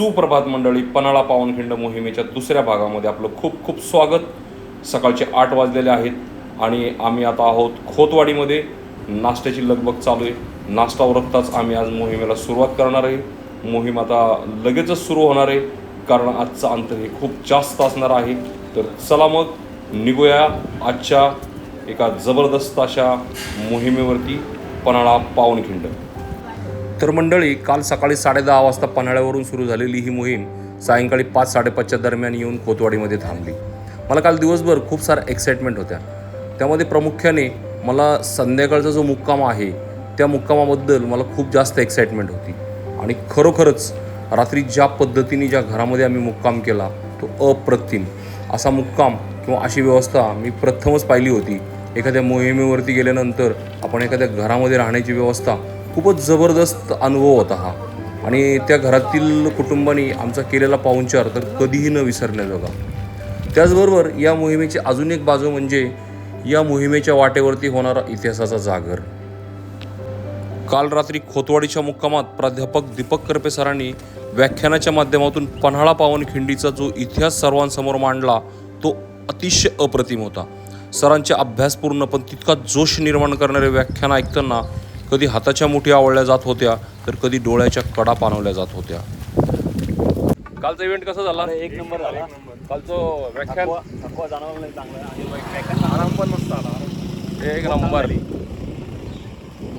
सुप्रभात मंडळी पन्हाळा पावनखिंड मोहिमेच्या दुसऱ्या भागामध्ये आपलं खूप खूप स्वागत. सकाळचे आठ वाजलेले आहेत आणि आम्ही आता आहोत खोतवाडीमध्ये. नाश्त्याची लगबग चालू आहे. नाश्ता ओरखताच आम्ही आज मोहिमेला सुरुवात करणार आहे. मोहीम आता लगेचच सुरू होणार आहे कारण आजचं अंतर हे खूप जास्त असणार आहे. तर चला मग निघूया आजच्या एका जबरदस्त अशा मोहिमेवरती पन्हाळा पावनखिंड. तर मंडळी काल सकाळी साडेदहा वाजता पन्हाळ्यावरून सुरू झालेली ही मोहीम सायंकाळी पाच साडेपाचच्या दरम्यान येऊन कोतवाडीमध्ये थांबली. मला काल दिवसभर खूप साऱ्या एक्साइटमेंट होत्या. त्यामध्ये प्रामुख्याने मला संध्याकाळचा जो मुक्काम आहे त्या मुक्कामाबद्दल मला खूप जास्त एक्साइटमेंट होती. आणि खरोखरच रात्री ज्या पद्धतीने ज्या घरामध्ये आम्ही मुक्काम केला तो अप्रतिम. असा मुक्काम किंवा अशी व्यवस्था मी प्रथमच पाहिली होती. एखाद्या मोहिमेवरती गेल्यानंतर आपण एखाद्या घरामध्ये राहण्याची व्यवस्था खूपच जबरदस्त अनुभव होता हा. आणि त्या घरातील कुटुंबाने आमचा केलेला पाहुणचार तर कधीही न विसरण्याजोगा त्याचबरोबर या मोहिमेची अजून एक बाजू म्हणजे या मोहिमेच्या वाटेवरती होणारा इतिहासाचा जागर. काल रात्री खोतवाडीच्या मुक्कामात प्राध्यापक दीपक करपे सरांनी व्याख्यानाच्या माध्यमातून पन्हाळा पावनखिंडीचा जो इतिहास सर्वांसमोर मांडला तो अतिशय अप्रतिम होता. सरांचे अभ्यासपूर्ण पण तितका जोश निर्माण करणारे व्याख्यान ऐकताना कधी हाताच्या मुठी आवळल्या जात होत्या तर कधी डोळ्याच्या कडा पाणवल्या जात होत्या. कालचा इव्हेंट कसा झाला? एक नंबर झाला. कालचं व्याख्यान? थकवा थकवा जाणवला नाही चांगला. आणि व्याख्यान आराम पण मस्त आला. एक नंबर.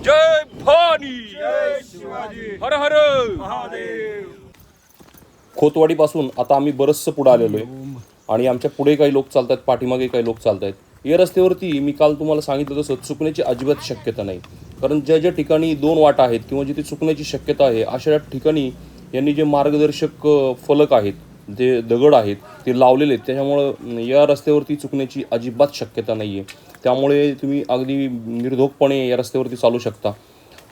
जय भवानी! हर हर! खोतवाडीपासून आता आम्ही बरंचसं पुढे आलेलो आहे. आणि आमच्या पुढे काही लोक चालतात पाठीमागे काही लोक चालत आहेत या रस्त्यावरती मी काल तुम्हाला सांगितलं तसं चुकण्याची अजिबात शक्यता नाही. कारण ज्या ज्या ठिकाणी दोन वाटा आहेत किंवा जिथे चुकण्याची शक्यता आहे अशा ठिकाणी यांनी जे मार्गदर्शक फलक आहेत जे दगड आहेत ते लावलेले आहेत त्याच्यामुळं या रस्त्यावरती चुकण्याची अजिबात शक्यता नाही आहे त्यामुळे तुम्ही अगदी निर्धोकपणे या रस्त्यावरती चालू शकता.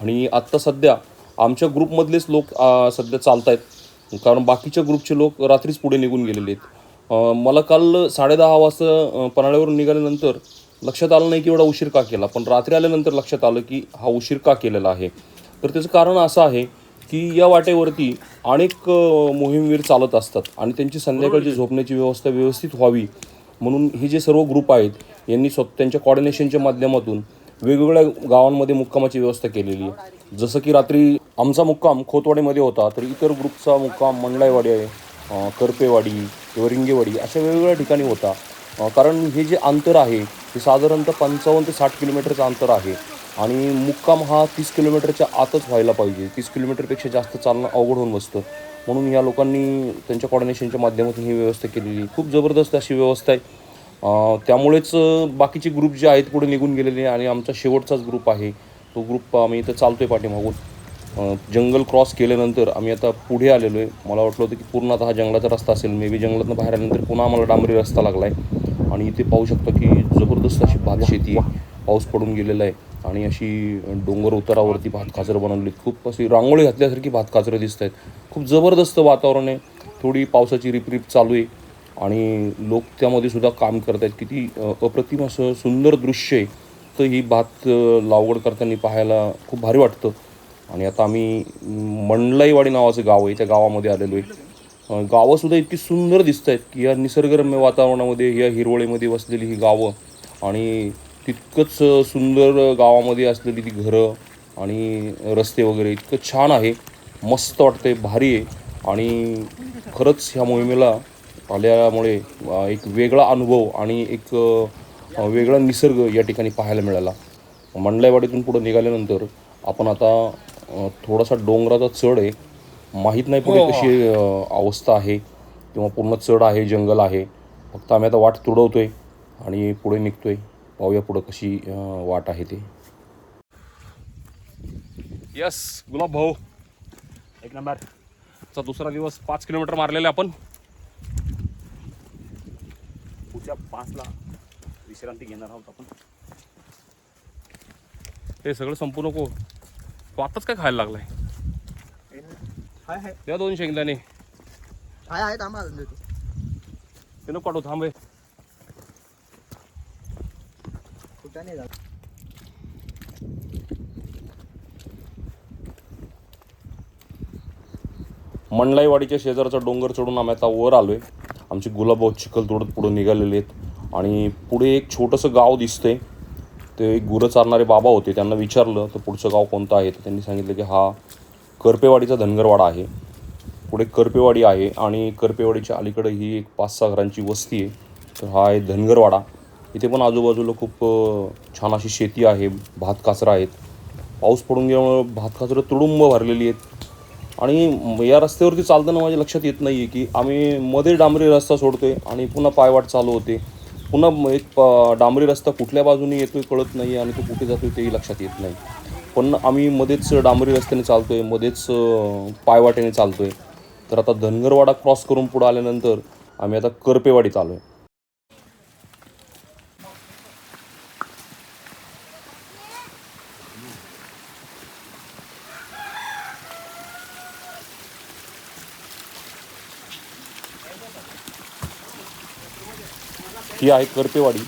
आणि आत्ता सध्या आमच्या ग्रुपमधलेच लोक सध्या चालत आहेत कारण बाकीच्या ग्रुपचे लोक रात्रीच पुढे निघून गेलेले आहेत. मला काल साडेदहा वाजता पन्हाळ्यावरून निघाल्यानंतर लक्षात आलं नाही की एवढा उशीर का केला पण रात्री आल्यानंतर लक्षात आलं की हा उशीर का केलेला आहे. तर त्याचं कारण असं आहे की या वाटेवरती अनेक मोहीमवीर चालत असतात आणि त्यांची संध्याकाळची झोपण्याची व्यवस्था व्यवस्थित व्हावी. म्हणून हे जे सर्व ग्रुप आहेत यांनी स्वतः त्यांच्या कॉर्डिनेशनच्या माध्यमातून वेगवेगळ्या गावांमध्ये मुक्कामाची व्यवस्था केलेली आहे. जसं की रात्री आमचा मुक्काम खोतवाडीमध्ये होता तर इतर ग्रुपचा मुक्काम मंडळाईवाडी आहे करपेवाडी किंवा रिंगेवाडी अशा वेगवेगळ्या ठिकाणी होता. कारण हे जे अंतर आहे ते साधारणतः पंचावन्न ते साठ किलोमीटरचं अंतर आहे. आणि मुक्काम हा तीस किलोमीटरच्या आतच व्हायला पाहिजे. तीस किलोमीटरपेक्षा जास्त चालणं अवघड होऊन बसतं. म्हणून या लोकांनी त्यांच्या कॉर्डिनेशनच्या माध्यमातून ही व्यवस्था केलेली खूप जबरदस्त अशी व्यवस्था आहे. त्यामुळेच बाकीचे ग्रुप जे आहेत पुढे निघून गेलेले आणि आमचा शेवटचाच ग्रुप आहे. तो ग्रुप आम्ही इथं चालतो आहे पाठीमागून जंगल क्रॉस केल्यानंतर आम्ही आता पुढे आलेलो आहे. मला वाटलं होतं की पूर्ण आता हा जंगलाचा रस्ता असेल. मे बी जंगलातून बाहेर आल्यानंतर पुन्हा आम्हाला डांबरी रस्ता लागला आहे आणि इथे पाहू शकता की जबरदस्त अशी भात शेती आहे पाऊस पडून गेलेला आहे. आणि अशी डोंगर उतारावरती भात खाचरं बनवली खूप अशी रांगोळी घातल्यासारखी भात खाचरं दिसत आहेत. खूप जबरदस्त वातावरण आहे. थोडी पावसाची रिपरिप चालू आहे. आणि लोक त्यामध्ये सुद्धा काम करत आहेत. किती अप्रतिम असं सुंदर दृश्य आहे. तर ही भात लागवड करताना पाहायला खूप भारी वाटतं. आणि आता आम्ही मंडलाईवाडी नावाचं गाव आहे. त्या गावामध्ये आलेलो आहे. गावंसुद्धा इतकी सुंदर दिसत आहेत की या निसर्गरम्य वातावरणामध्ये या हिरवळीमध्ये वसलेली ही गावं आणि तितकंच सुंदर गावामध्ये असलेली ती घरं आणि रस्ते वगैरे इतकं छान आहे. मस्त वाटतंय भारी आहे. आणि खरंच ह्या मोहिमेला आल्यामुळे एक वेगळा अनुभव आणि एक वेगळा निसर्ग या ठिकाणी पाहायला मिळाला. मंडलाईवाडीतून पुढं निघाल्यानंतर आपण आता थोडासा डोंगराचा चढ आहे. माहीत नाही पुढे कशी अ, अवस्था आहे किंवा पूर्ण चढ आहे जंगल आहे. फक्त आम्ही आता वाट तुडवतोय आणि पुढे निघतोय. पाहूया पुढं कशी अ, वाट आहे ते. यस गुलाब भाऊ. एक नंबर. चा दुसरा दिवस पाच किलोमीटर मारलेला आपण. पुढच्या पाचला विश्रांती घेणार आहोत आपण. हे सगळं संपू नको. तू आताच काय खायला लागलाय? हाय दोन शेंगदाणे. हाय आहे थांबा अजून देतो. ते नको पाठव थांबे कुठं नाही जात. मंडलाईवाडीच्या शेजारचा डोंगर चढून आम्ही आता वर आलो आहे आमचे गुलाबभाऊ चिखल तोडत पुढे निघालेले आहेत. आणि पुढे एक छोटंसं गाव दिसतंय. ते एक गुरं चारणारे बाबा होते त्यांना विचारलं तर पुढचं गाव कोणतं आहे? तर त्यांनी सांगितलं की हा करपेवाडीचा धनगरवाडा आहे. पुढे करपेवाडी आहे आणि करपेवाडीच्या अलीकडे ही एक पाच सहा घरांची वस्ती आहे. तर हा आहे धनगरवाडा. इथे पण आजूबाजूला खूप छान अशी शेती आहे. भात काचरा आहेत. पाऊस पडून गेल्यामुळं भात काचरं तुडुंब भरलेली आहेत. आणि या रस्त्यावरती चालताना माझ्या लक्षात येत नाही आहे की आम्ही मध्ये डांबरी रस्ता सोडतो आहे आणि पुन्हा पायवाट चालू होते. पुन्हा एक प- डांबरी रस्ता कुठल्या बाजूने येतो आहे कळत नाही आणि तो कुठे जातोय तेही लक्षात येत नाही. पण आम्ही मध्येच डांबरी रस्त्याने चालतोय मध्येच अ, पायवाटेने चालतोय. तर आता धनगरवाडा क्रॉस करून पुढं आल्यानंतर आम्ही आता करपेवाडीत आलो आहे. ही आहे करपेवाडी.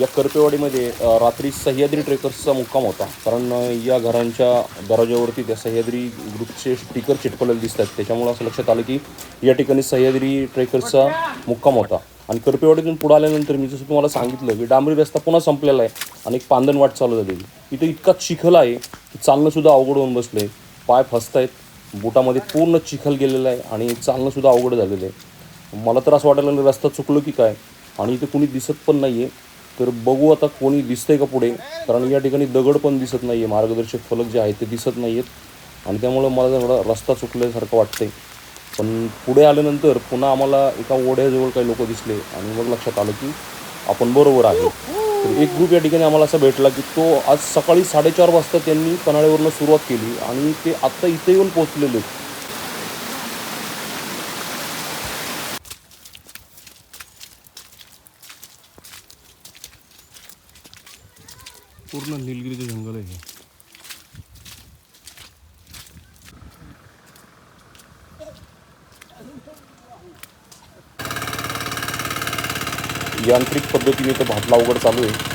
या करपेवाडीमध्ये रात्री सह्याद्री ट्रेकर्सचा मुक्काम होता. कारण या घरांच्या दरवाज्यावरती त्या सह्याद्री ग्रुपचे स्टिकर चिटकवलेले दिसतात त्याच्यामुळे असं लक्षात आलं की या ठिकाणी सह्याद्री ट्रेकर्सचा मुक्काम होता. आणि करपेवाडीतून पुढे आल्यानंतर मी जसं तुम्हाला सांगितलं की डांबरी रस्ता पुन्हा संपलेला आहे आणि एक पांदन वाट चालू झालेली इथं इतका चिखल आहे की चालणंसुद्धा अवघड होऊन बसलं आहे पाय फसतायत. बुटामध्ये पूर्ण चिखल गेलेलं आहे आणि चालणंसुद्धा अवघड झालेलं आहे. मला तर असं वाटायला लागलं रस्ता चुकलो की काय? आणि इथे कुणी दिसत पण नाही आहे तर बघू आता कोणी दिसतंय का पुढे. कारण या ठिकाणी दगड पण दिसत नाही आहे मार्गदर्शक फलक जे आहेत ते दिसत नाही आहेत आणि त्यामुळं मला थोडा रस्ता चुकल्यासारखं वाटतंय. पण पुढे आल्यानंतर पुन्हा आम्हाला एका ओढ्याजवळ काही लोक दिसले. आणि मग लक्षात आलं की आपण बरोबर आहे. तर एक ग्रुप या ठिकाणी आम्हाला असा भेटला की तो आज सकाळी साडेचार वाजता त्यांनी पन्हाळ्यावरनं सुरुवात केली. आणि ते आत्ता इथे येऊन पोहोचलेले पूर्ण निलगिरीचं जंगल आहे हे. यांत्रिक पद्धतीने तो भात लावगड चालू आहे.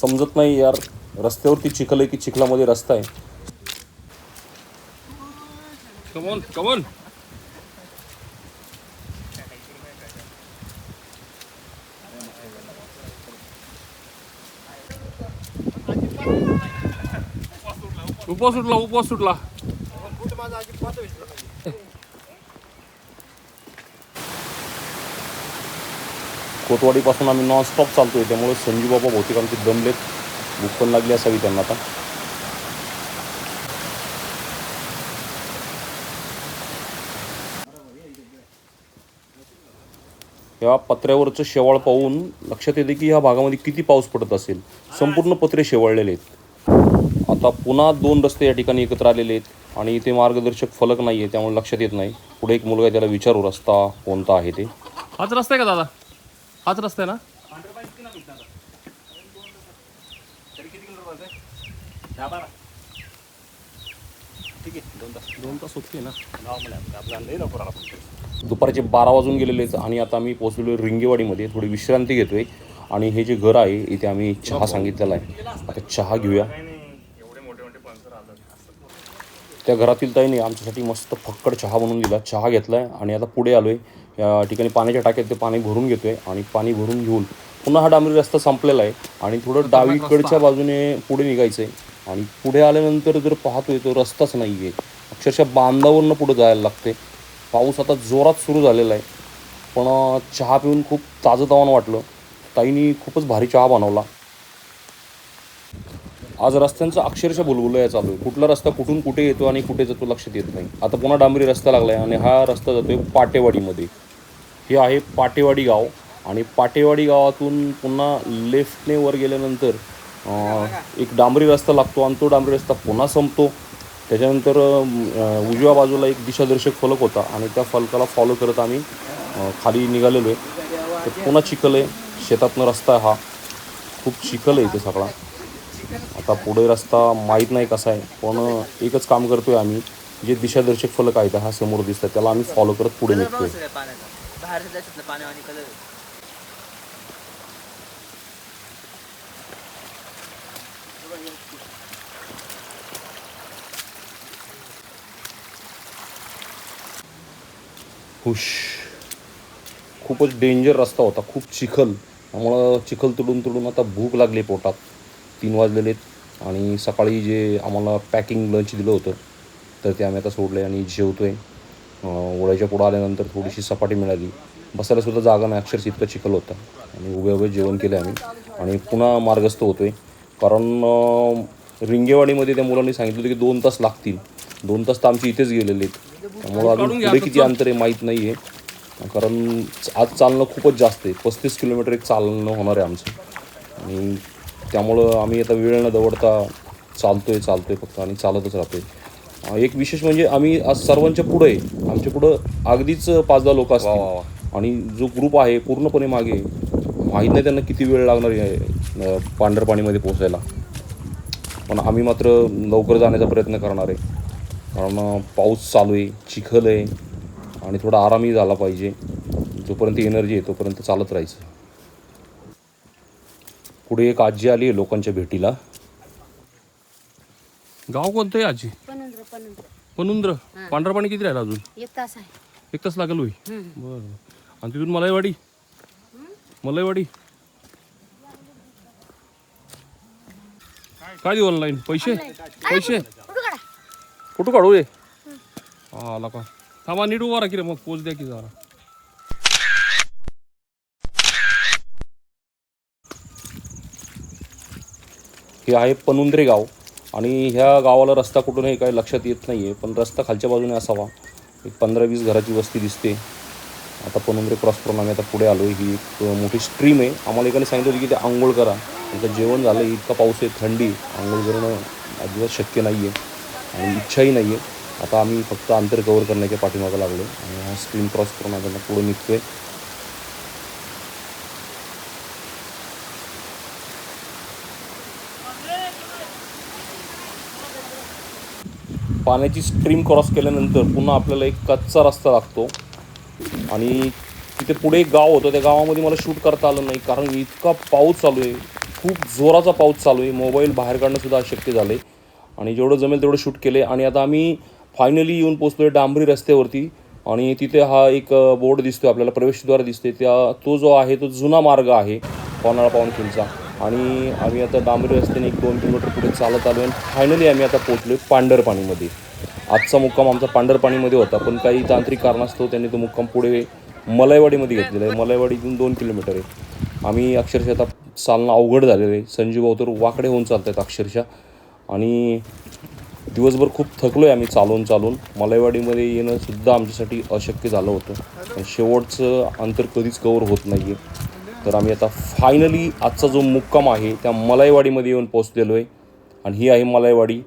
समजत नाही यार रस्त्यावरती चिखल आहे की चिखलामध्ये रस्ता आहे? कमोन कमोन उपवास सुटला उपवास सुटला कोतवाडीपासून आम्ही नॉनस्टॉप चालतोय त्यामुळे संजू बाबा बहुतेक आमचे दमलेत. भूक पण लागली असावी त्यांना आता. या पत्र्यावरचं शेवाळ पाहून लक्षात येते की ह्या भागामध्ये किती पाऊस पडत असेल. संपूर्ण पत्रे शेवाळलेले आहेत. आता पुन्हा दोन रस्ते या ठिकाणी एकत्र आलेले आहेत आणि इथे मार्गदर्शक फलक नाही आहे त्यामुळे लक्षात येत नाही. पुढे एक मुलगा त्याला विचारू रस्ता कोणता आहे ते. हाच रस्ता आहे का दादा? हाच रस्ता आहे ना? दोन तास होते ना दुपारचे बारा वाजून गेलेले आहेत आणि आता आम्ही पोहोचलेलो रिंगेवाडीमध्ये. थोडी विश्रांती घेतोय. आणि हे जे घर आहे इथे आम्ही चहा सांगितलेला आहे. आता चहा घेऊया. त्या घरातील ताईने आमच्यासाठी मस्त फक्कड चहा बनवून दिला. चहा घेतलाय आणि आता पुढे आलोय. या ठिकाणी पाण्याच्या टाक्यात ते पाणी भरून घेतोय आणि पाणी भरून घेऊन पुन्हा हा डांबरी रस्ता संपलेला आहे आणि थोडं डावीकडच्या बाजूने पुढे निघायचं आहे आणि पुढे आल्यानंतर जर पाहतोय तो रस्ताच नाही आहे अक्षरशः बांधावरनं पुढे जायला लागते पाऊस आता जोरात सुरू झालेला आहे. पण चहा पिऊन खूप ताजंतवानं वाटलं. ताईनी खूपच भारी चहा बनवला. आज रस्त्यांचं अक्षरशः बुलबुलया चालू आहे. कुठला रस्ता कुठून कुठे येतो आणि कुठे जातो लक्षात येत नाही. आता पुन्हा डांबरी रस्ता लागला आहे आणि हा रस्ता जातोय पाटेवाडीमध्ये. हे आहे पाटेवाडी गाव आणि पाटेवाडी गावातून पुन्हा लेफ्टने वर गेल्यानंतर एक डांबरी रस्ता लागतो आणि तो डांबरी रस्ता पुन्हा संपतो. त्याच्यानंतर उजव्या बाजूला एक दिशादर्शक फलक होता आणि त्या फलकाला फॉलो करत आम्ही खाली निघालेलो आहे. तर पुन्हा चिखल आहे. शेतातनं रस्ता हा. खूप चिखल आहे इथे सगळा. आता पुढे रस्ता माहीत नाही कसा आहे पण एकच काम करतो आहे आम्ही जे दिशादर्शक फलक आहेत हा समोर दिसतात त्याला आम्ही फॉलो करत पुढे निघतो हुश. खूपच डेंजर रस्ता होता खूप चिखल. आम्हाला चिखल तुडून तुडून आता भूक लागली पोटात. तीन वाजलेले आणि सकाळी जे आम्हाला पॅकिंग लंच दिलं होतं तर ते आम्ही आता सोडले आणि जेवतोय. अं, ओढ्याच्या पुढं आल्यानंतर थोडीशी सपाटी मिळाली. बसायला सुद्धा जागा नाही अक्षरशः इतकं चिखल होतं. आणि उभे उभे जेवण केले आम्ही. आणि पुन्हा मार्गस्थ होतोय. कारण अं, रिंगेवाडीमध्ये त्या मुलांनी सांगितलं होतं की दोन तास लागतील. दोन तास तर आमचे इथेच गेलेले आहेत. त्यामुळं अजून पुढे किती अंतर आहे माहीत नाही आहे कारण आज चालणं खूपच जास्त आहे. पस्तीस किलोमीटर एक चालणं होणार आहे आमचं. आणि त्यामुळं आम्ही आता वेळ न दवडता चालतोय चालतोय फक्त आणि चालतच राहतोय. अं, एक विशेष म्हणजे आम्ही आज सर्वांच्या पुढं आहे आमच्या पुढं अगदीच पाच दहा लोक असतात आणि जो ग्रुप आहे पूर्णपणे मागे माहीत नाही त्यांना किती वेळ लागणार आहे अं, पांढरपाणीमध्ये पोचायला पण आम्ही मात्र लवकर जाण्याचा प्रयत्न करणार आहे. कारण पाऊस चालू आहे चिखल आहे आणि थोडा आरामही झाला पाहिजे. जोपर्यंत एनर्जी आहे तोपर्यंत चालत राहायचं. पुढे एक आजी आली आहे लोकांच्या भेटीला. गाव कोणतं आहे आजी? पनुंद्र पनुंद्र. पनुंद्र? पांढरा पाणी किती राहिलं अजून? एक तास आहे. एक तास लागेल होई बरं बरं. आणि तिथून मलाईवाडी? मलाईवाडी? काय देऊ ऑनलाईन पैसे? पैसे? कुठं काढा? फोटो काढू रे? हा आला का? थांबा नीट उभा राहा की रे मग पोच द्या की जरा. हे आहे पनुंद्रे गाव. आणि ह्या गावाला रस्ता कुठून आहे काही लक्षात येत नाही आहे पण रस्ता खालच्या बाजूने असावा. एक पंधरा वीस घराची वस्ती दिसते. आता पनुंद्रे क्रॉस करून आम्ही आता पुढे आलो ही एक मोठी स्ट्रीम आहे. आम्हाला एकाने सांगितलं की ते आंघोळ करा. आता जेवण झालं इतका पाऊस आहे थंडी. आंघोळ करणं अजिबात शक्य नाही आहे आणि इच्छाही नाही आहे आता आम्ही फक्त अंतर कवर करण्याच्या पाठीमागं लागलो आणि हा स्ट्रीम क्रॉस करून आता पुढे निघतो आहे पाण्याची स्ट्रीम क्रॉस केल्यानंतर पुन्हा आपल्याला एक कच्चा रस्ता लागतो. आणि तिथे पुढे एक गाव होतं. त्या गावामध्ये मला शूट करता आलं नाही. कारण इतका पाऊस चालू आहे. खूप जोराचा पाऊस चालू आहे. मोबाईल बाहेर काढणंसुद्धा अशक्य झालं आहे आणि जेवढं जमेल तेवढं शूट केले आणि आता आम्ही फायनली येऊन पोचलो आहे डांबरी रस्त्यावरती. आणि तिथे हा एक बोर्ड दिसतो आपल्याला. प्रवेशद्वार दिसते त्या तो जो आहे तो जुना मार्ग आहे. पवनाळा पावनखिलचा आणि आम्ही आता डांबरी रस्त्याने एक दोन किलोमीटर पुढे चालत आलो आणि फायनली आम्ही आता पोचलो पांढरपाणीमध्ये. आजचा मुक्काम आमचा पांढरपाणीमध्ये होता पण काही तांत्रिक कारणास्तव त्यांनी तो मुक्काम पुढे मलाईवाडीमध्ये घेतलेला आहे. मलाईवाडीतून दोन किलोमीटर आहे. आम्ही अक्षरशः आता चालणं अवघड झालेलं आहे. संजीव भाऊ तर वाकडे होऊन चालत आहेत अक्षरशः. आणि दिवसभर खूप थकलो आहे आम्ही चालून चालून. मलाईवाडीमध्ये येणंसुद्धा आमच्यासाठी अशक्य झालं होतं. शेवटचं अंतर कधीच कवर होत नाही आहे तर आम्ही आता फायनली आजचा जो मुक्काम आहे त्या मलाईवाडीमध्ये येऊन पोचलेलो आहे. आणि ही आहे मलाईवाडी.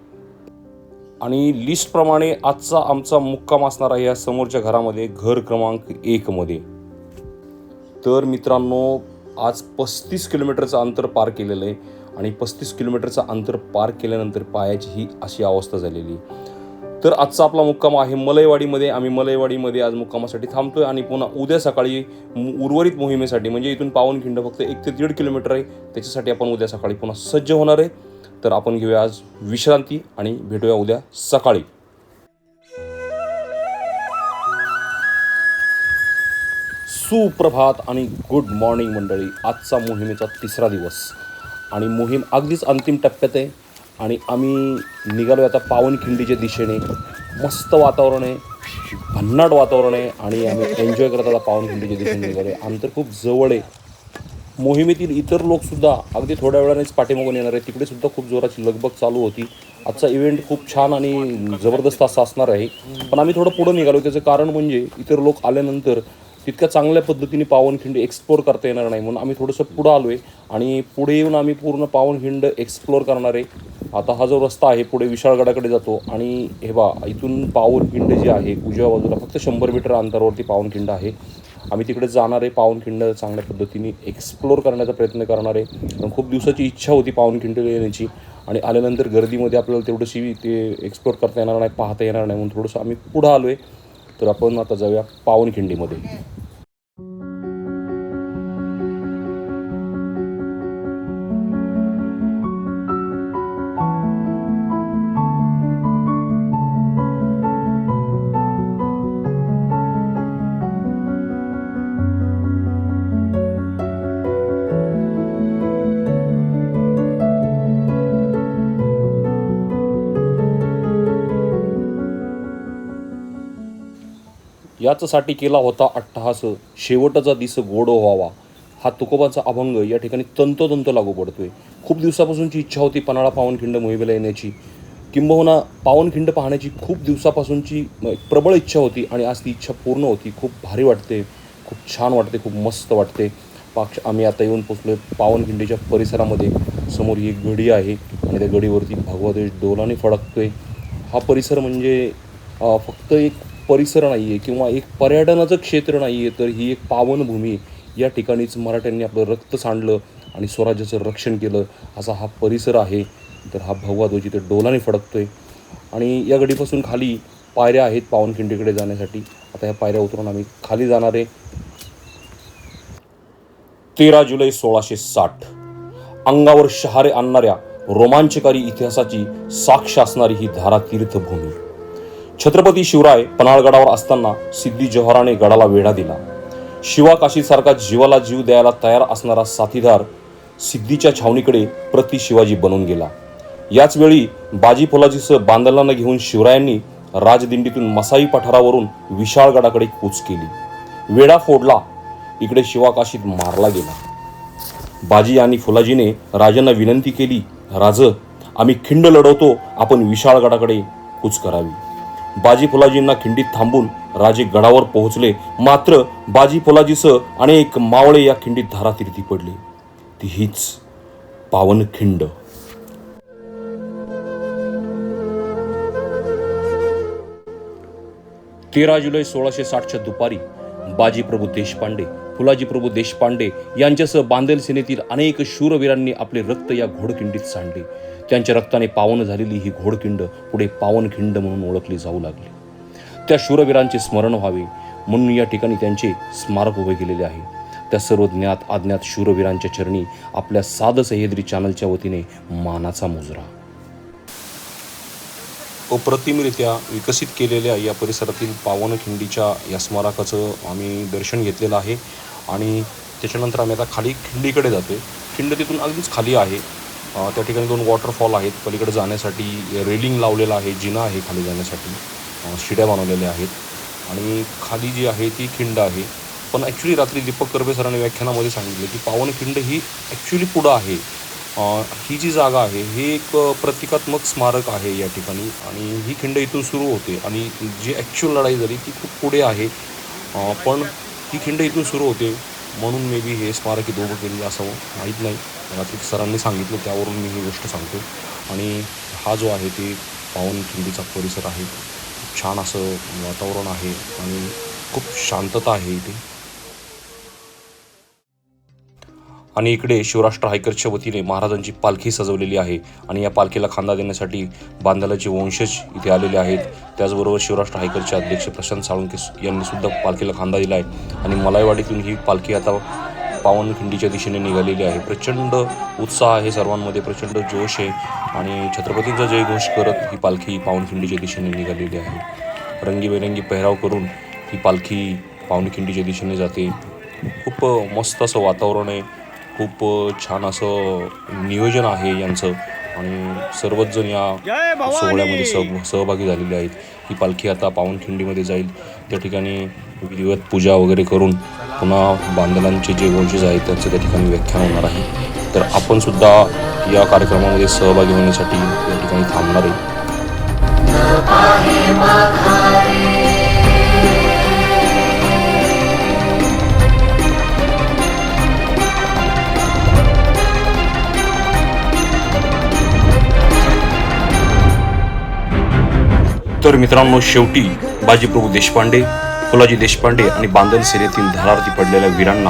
आणि लिस्टप्रमाणे आजचा आमचा मुक्काम असणार आहे या समोरच्या घरामध्ये घर क्रमांक एकमध्ये. तर मित्रांनो आज पस्तीस किलोमीटरचं अंतर पार केलेलं आहे. आणि पस्तीस किलोमीटरचं अंतर पार केल्यानंतर पायाची ही अशी अवस्था झालेली आहे. तर आजचा आपला मुक्काम आहे मलईवाडीमध्ये. आम्ही मलईवाडीमध्ये आज मुक्कामासाठी थांबतोय आणि पुन्हा उद्या सकाळी उर्वरित मोहिमेसाठी म्हणजे इथून पावनखिंड फक्त एक ते दीड किलोमीटर आहे त्याच्यासाठी आपण उद्या सकाळी पुन्हा सज्ज होणार आहे. तर आपण घेऊया आज विश्रांती आणि भेटूया उद्या सकाळी. सुप्रभात आणि गुड मॉर्निंग मंडळी. आजचा मोहिमेचा तिसरा दिवस. आणि मोहीम अगदीच अंतिम टप्प्यात आहे. आणि आम्ही निघालो आता पावनखिंडीच्या दिशेने. मस्त वातावरण आहे. भन्नाट वातावरण आहे आणि आम्ही एन्जॉय करत आता पावनखिंडीच्या दिशेने निघालो आहे अंतर खूप जवळ आहे. मोहिमेतील इतर लोकसुद्धा अगदी थोड्या वेळानेच पाठीमागून येणार आहे तिकडे सुद्धा खूप जोराची लगबग चालू होती. आजचा इव्हेंट खूप छान आणि जबरदस्त असा असणार आहे. पण आम्ही थोडं पुढं निघालो त्याचं कारण म्हणजे इतर लोक आल्यानंतर तितक्या चांगल्या पद्धतीने पावनखिंड एक्सप्लोर करता येणार नाही. म्हणून आम्ही थोडंसं पुढं आलो आहे आणि पुढे येऊन आम्ही पूर्ण पावनखिंड एक्सप्लोर करणार आहे. आता हा जो रस्ता आहे पुढे विशाळगडाकडे जातो आणि हे बा इथून पावनखिंड जी आहे उजव्या बाजूला फक्त शंभर मीटर अंतरावरती पावनखिंड आहे. आम्ही तिकडे जाणार आहे पावनखिंड चांगल्या पद्धतीने एक्सप्लोर करण्याचा प्रयत्न करणार आहे. कारण खूप दिवसाची इच्छा होती पावनखिंड येण्याची आणि आल्यानंतर गर्दीमध्ये आपल्याला तेवढंशी ते एक्सप्लोर करता येणार नाही पाहता येणार नाही म्हणून थोडंसं आम्ही पुढं आलो आहे तर आपण आता जाऊया पावनखिंडीमध्ये याचसाठी केला होता अट्टहास. शेवटचा दिस गोड व्हावा. हा तुकोबाचा अभंग या ठिकाणी तंतोतंत लागू पडतोय. खूप दिवसापासूनची इच्छा होती पन्हाळा पावनखिंड मोहिमेला येण्याची. किंबहुना पावनखिंड पाहण्याची खूप दिवसापासूनची प्रबळ इच्छा होती आणि आज ती इच्छा पूर्ण होती. खूप भारी वाटते. खूप छान वाटते. खूप मस्त वाटते. पाक्ष आम्ही आता येऊन पोचलो आहे पावनखिंडीच्या परिसरामध्ये. समोर ही एक गडी आहे आणि त्या गडीवरती भगवा डोलाने डोलाने फडकतोय. हा परिसर म्हणजे फक्त एक परिसर नाही आहे किंवा एक पर्यटनाचं क्षेत्र नाही आहे तर ही एक पावनभूमी या ठिकाणीच मराठ्यांनी आपलं रक्त सांडलं आणि स्वराज्याचं रक्षण केलं असा हा परिसर आहे. तर हा भगवा ध्वज इथे डोलाने फडकतोय. आणि या गडीपासून खाली पायऱ्या आहेत पावनखिंडीकडे जाण्यासाठी. आता ह्या पायऱ्या उतरून आम्ही खाली जाणार आहे. तेरा जुलै सोळाशे साठ. अंगावर शहारे आणणाऱ्या रोमांचकारी इतिहासाची साक्ष असणारी ही धारा तीर्थभूमी छत्रपती शिवराय पन्हाळगडावर असताना सिद्धी जोहराने गडाला वेढा दिला. शिवा काशीसारखा जीवाला जीव द्यायला तयार असणारा साथीदार सिद्धीच्या छावणीकडे प्रति शिवाजी बनून गेला. याच वेळी बाजी फुलाजीसह बांधलांना घेऊन शिवरायांनी राजदिंडीतून मसाई पठारावरून विशाळगडाकडे कूच केली. वेढा फोडला इकडे शिवाकाशीत मारला गेला. बाजी आणि फुलाजीने राजांना विनंती केली राज आम्ही खिंड लढवतो आपण विशाळगडाकडे कूच करावी. बाजी फुलाजींना खिंडीत थांबून राजे गडावर पोहोचले. मात्र बाजी फुलाजीसह अनेक मावळे या खिंडीत धारातीर्थी पडले. ती हीच पावन खिंड तेरा जुलै सोळाशे साठच्या दुपारी बाजीप्रभू देशपांडे फुलाजीप्रभू देशपांडे यांच्यासह बांदेल सेनेतील अनेक शूरवीरांनी आपले रक्त या घोडखिंडीत सांडले. त्यांच्या रक्ताने पावन झालेली ही घोडखिंड पुढे पावनखिंड म्हणून ओळखली जाऊ लागली. त्या शूरवीरांचे स्मरण व्हावे म्हणून या ठिकाणी त्यांचे स्मारक उभे केलेले आहे. त्या सर्व ज्ञात अज्ञात शूरवीरांच्या चरणी आपल्या साध सह्याद्री चॅनलच्या वतीने मानाचा मुजरा. अप्रतिमरित्या विकसित केलेल्या या परिसरातील पावनखिंडीच्या या स्मारकाचं आम्ही दर्शन घेतलेलं आहे आणि त्याच्यानंतर आम्ही आता खाली खिंडीकडे जातो आहे खिंड तिथून अगदीच खाली आहे. त्या ठिकाणी दोन वॉटरफॉल आहेत. पलीकडे जाण्यासाठी रेलिंग लावलेलं आहे जिना आहे खाली जाण्यासाठी. शिड्या बनवलेल्या आहेत. आणि खाली जी आहे ती खिंड आहे. पण ॲक्च्युली रात्री दीपक करबे सरांनी व्याख्यानामध्ये सांगितले की पावनखिंड ही ॲक्च्युली पुढं आहे. ही जी जागा आहे ही एक प्रतिकात्मक स्मारक आहे या ठिकाणी. आणि ही खिंड इथून सुरू होते. आणि जी ॲक्च्युअल लढाई झाली ती खूप पुढे आहे. पण ही खिंड इथून सुरू होते. म्हणून मे बी हे स्मारक इथं उभं केलेलं असावं. माहीत नाही. रात्री सरांनी सांगितलं त्यावरून मी ही गोष्ट सांगतो. आणि हा जो आहे ते पावनखिंडीचा परिसर आहे. छान असं वातावरण आहे आणि खूप शांतता आहे इथे. आणि इकडे शिवराष्ट्र हायकरच्या वतीने महाराजांची पालखी सजवलेली आहे आणि या पालखीला खांदा देण्यासाठी बांधलाचे वंशज इथे आलेले आहेत. त्याचबरोबर शिवराष्ट्र हायकरचे अध्यक्ष प्रशांत साळुंके यांनी सुद्धा पालखीला खांदा दिला आहे आणि मलाईवाडीतून ही पालखी आता पावनखिंडीच्या दिशेने निघालेली आहे. प्रचंड उत्साह आहे सर्वांमध्ये प्रचंड जोश आहे आणि छत्रपतींचा जयघोष करत ही पालखी पावनखिंडीच्या दिशेने निघालेली आहे. रंगीबेरंगी पेहराव करून ही पालखी पावनखिंडीच्या दिशेने जाते. खूप मस्त असं वातावरण आहे. खूप छान असं नियोजन आहे यांचं. आणि सर्वच जण या सोहळ्यामध्ये सह सहभागी झालेले आहेत. ही पालखी आता पावनखिंडीमध्ये जाईल. त्या ठिकाणी विधिवत पूजा वगैरे करून पुन्हा बांधलांचे जे वंशज आहेत त्यांचं त्या ठिकाणी व्याख्यान होणार आहे. तर आपण सुद्धा या कार्यक्रमामध्ये सहभागी होण्यासाठी या ठिकाणी थांबणार आहे. तर मित्रांनो शेवटी बाजीप्रभू देशपांडे फुलाजी देशपांडे आणि बांधण सेनेतील धारार्थी पडलेल्या वीरांना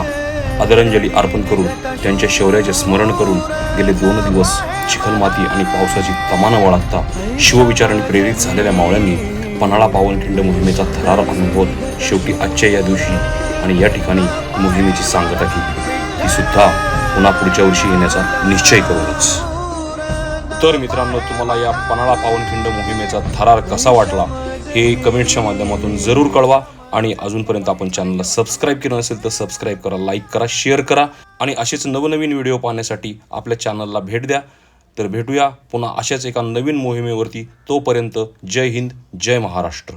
आदरांजली अर्पण करून त्यांच्या शौर्याचे स्मरण करून गेले दोन दिवस चिखलमाती आणि पावसाची तमानं वळखता शिवविचाराने प्रेरित झालेल्या मावळ्यांनी पन्हाळा पावनखिंड मोहिमेचा थरार अनुभवत शेवटी आजच्या या दिवशी आणि या ठिकाणी मोहिमेची सांगता केली. ती सुद्धा पुन्हा पुढच्या वर्षी येण्याचा निश्चय करूनच. तर मित्रांनो तुम्हाला या पन्हाळा पावनखिंड मोहिमेचा थरार कसा वाटला हे कमेंटच्या माध्यमातून जरूर कळवा. आणि अजूनपर्यंत आपण चॅनलला सबस्क्राईब केलं नसेल तर सबस्क्राईब करा लाईक करा शेअर करा. आणि असेच नवनवीन व्हिडिओ पाहण्यासाठी आपल्या चॅनलला भेट द्या. तर भेटूया पुन्हा अशाच एका नवीन मोहिमेवरती. तोपर्यंत जय हिंद जय महाराष्ट्र.